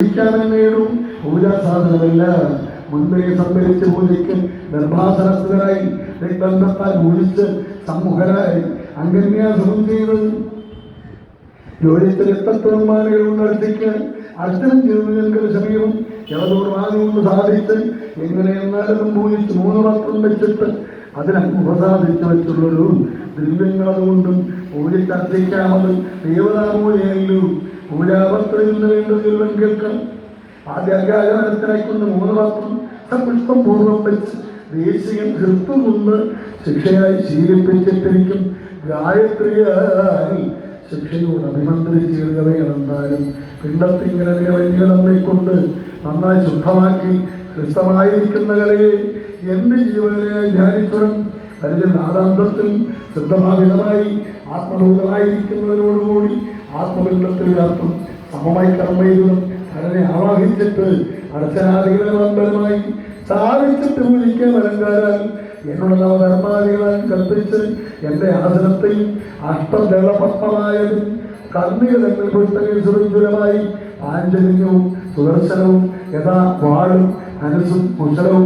പൂജിക്കാമെന്നേടും പൂജാ സാധനമല്ല മുൻപേ സംഭരിച്ച് പൂജയ്ക്ക് നിർഭാസനസ്ഥരായി ബന്ധത്താൽ പൂജിച്ച് സമ്മുഖരായി അംഗന്യാസനം ചെയ്ത് ജോലിത്തിൽ എത്രത്തോളം മാനകൾ നടത്തിക്ക് അർജുനം ചെയ്തു ഞങ്ങൾക്ക് സമീപം യവതോർമാനുകൊണ്ട് സാധിച്ച് എങ്ങനെ എന്നാലും പൂജിച്ച് മൂന്ന് പത്രം വെച്ചിട്ട് അതിനങ്ങ് ഉപസാധിച്ചു വെച്ചുള്ളൊരു ദ്രവ്യങ്ങളതുകൊണ്ടും പൂജിച്ച് അർജിക്കാമത് ദേവതാമൂലയല്ലു പൂജാപത്രയിൽ നിന്ന് വേണ്ടതിലും കേൾക്കാം ആദ്യ അജ്ഞാനത്തിനായിക്കൊണ്ട് മൂന്ന് പത്രം സപുഷ്പം പൂർവം വെച്ച് ദേശീയം ഹൃത്വം കൊണ്ട് ശിക്ഷയായി ശീലിപ്പിച്ചിട്ടിരിക്കും. ഗായത്രിയായി ശിക്ഷയോട് അഭിമന്ത്രിച്ചേറുകയാണെന്നാലും പിണ്ടത്തിങ്ങനെ നിലവല്യതമ്മെ കൊണ്ട് നന്നായി ശുദ്ധമാക്കി ക്രിസ്തമായിരിക്കുന്ന കലയെ എന്റെ ജീവനെ ധ്യാനിക്കണം? അതിന്റെ നാദാന്തത്തിൽ ശ്രദ്ധമാവിതമായി ആത്മബോധമായിരിക്കുന്നതിനോടുകൂടി ആത്മബന്ധത്തിൽ അർത്ഥം സമമായി കർമ്മയിലും അതിനെ ആവാഹിച്ചിട്ട് അർച്ചനാദികളെ മന്ദരമായി സ്ഥാപിച്ചിട്ട് പൂജിക്കാൻ അലങ്കാരാൽ എന്നുള്ള നവധർമാദികളാൽ കൽപ്പിച്ച് എന്റെ ആസനത്തെയും അഷ്ടദളപത്മമായതും പുസ്തകം സുരഞ്ജുരമായി പാഞ്ചലിന്യവും സുദർശനവും യഥാ വാളും അനുസും കുശലവും